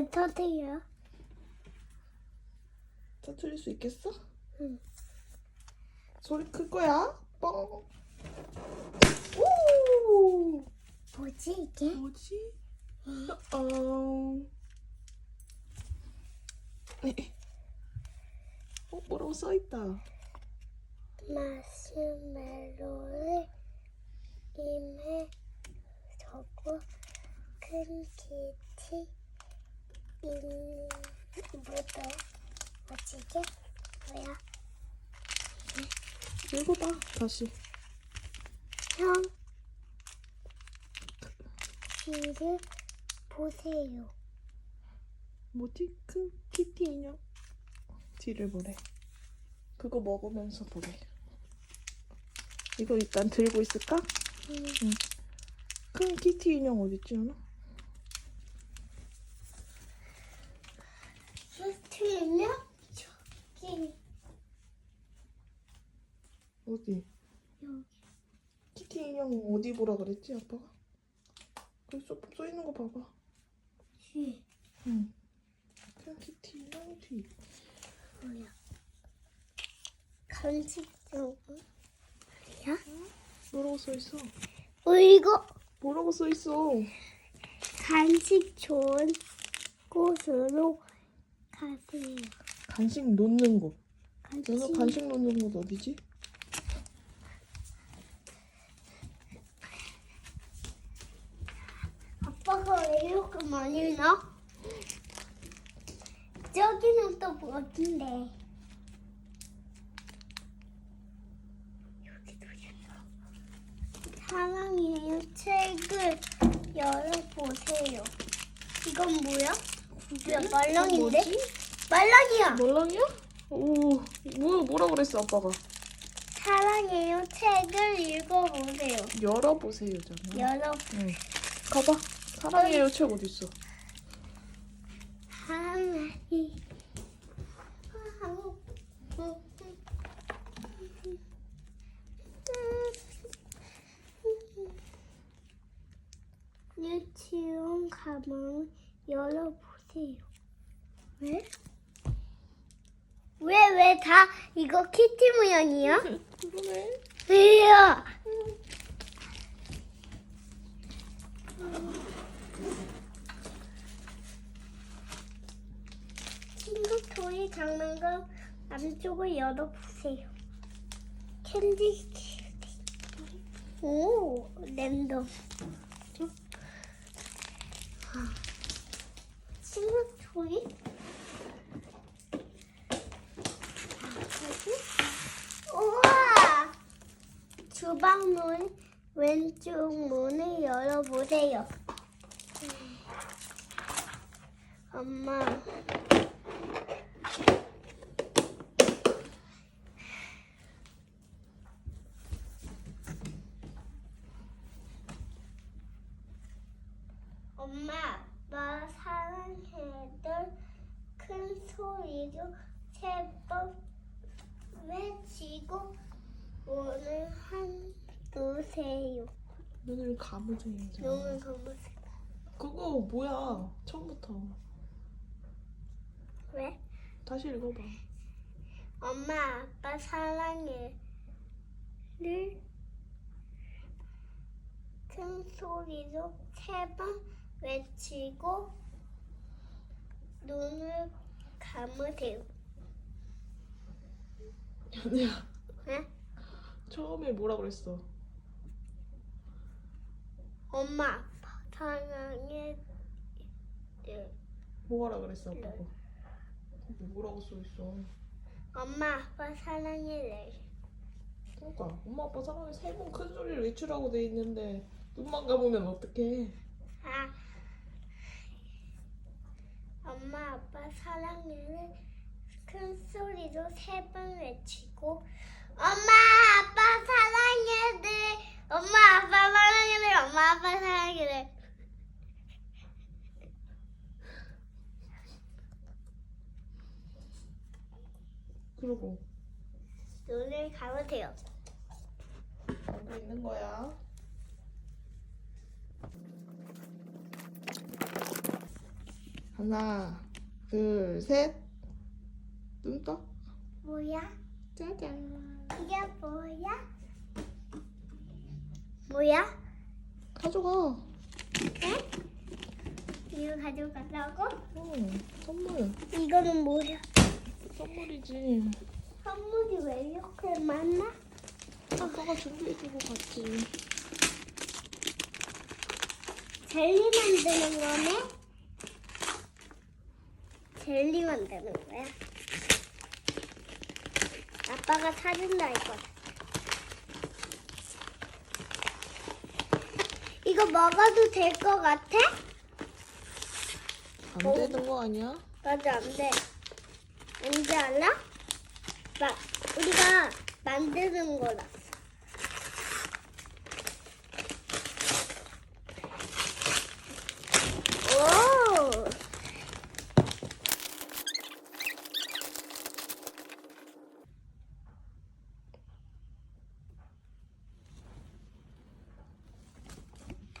왜 터뜨려? 터트릴 수 있겠어? 응. 소리 클 거야. 뻥. 오! 뭐지 이게? 뭐지? 어. 어, 뭐라고 써 있다. 마시멜로를 임해 적고 큰 키티 인 뭐더 뭐지 이게? 뭐야? 읽어봐. 다시. 형 귀를 보세요. 뭐지? 큰 키티 인형. 뒤를 보래. 그거 먹으면서 보래. 이거 일단 들고 있을까? 음, 큰 키티 인형 어딨지, 하나? 틀면 저기 어디? 여기 키티 인형 어디 보라 그랬지, 아빠가? 거기 써, 써 있는 거 봐봐. 뒤 응. 큰 키티 인형 뒤. 뭐야? 간식 좀 뭐야? 뭐라고 써 있어? 어 이거 뭐라고 써 있어? 간식 좋은 곳으로 가세요. 간식 놓는 곳. 간식 너는 간식 놓는 곳 어디지? 아빠가 왜 이렇게 많이 나? 저기는 또? 여기도 있어. 사랑해요. 책을 열어보세요. 이건 뭐야? 뭐야 말랑인데? 말랑이야. 말랑이야? 오, 뭐 뭐라 그랬어 아빠가? 사랑해요. 책을 읽어보세요. 열어보세요잖아. 열어. 응. 가봐. 사랑해요 책 어디 있어? 하나이. 유치원 가방을 열어보세요. 왜? 왜, 왜 다 이거 키티 모양이야? 그러네. 왜요? 친구 토이 장난감 안쪽을 열어보세요. 캔디 오 랜덤. 친구 토이. 우와! 주방 문 왼쪽 문을 열어보세요. 엄마. 엄마, 아빠 사랑해들 큰 소리로 세번 외치고 오늘 한 두세요. 눈을 감으세요. 눈을 감으세요. 그거 뭐야? 처음부터 왜? 다시 읽어봐. 엄마, 아빠 사랑해를 큰 소리로 세번 외치고 눈을 감으세요. 연우야 네? 처음에 뭐라 그랬어? 엄마, 아빠 사랑해. 를 뭐하라 그랬어 아빠가? 거기 뭐라고 써 있어? 엄마, 아빠 사랑해를 그러니까 엄마 아빠 사랑해 세 번 큰 소리를 외치라고 돼 있는데 눈만 감으면 어떡해? 아, 엄마 아빠 사랑해를 큰 소리로 세 번 외치고 엄마 아빠 사랑해를 엄마 아빠 사랑해를 엄마 아빠 사랑해를 그러고 눈을 감으세요. 알고 있는 거야. 하나, 둘, 셋. 눈 떠. 뭐야? 짜잔. 이게 뭐야? 뭐야? 가져가. 에? 이거 가져가려고? 응, 선물. 이거는 뭐야? 선물이지. 선물이 왜 이렇게 많아? 아빠가 준비해주고 갔지. 젤리 만드는 거네? 젤리 만드는 거야? 아빠가 사준다 이거. 이거 먹어도 될 것 같아? 안 되는 거 아니야? 맞아 안 돼. 뭔지 알아? 막 우리가 만드는 거라. 오.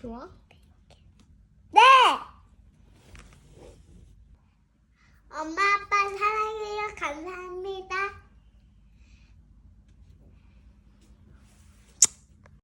좋아? 네. 엄마 아빠 사랑해요. 감사합니다.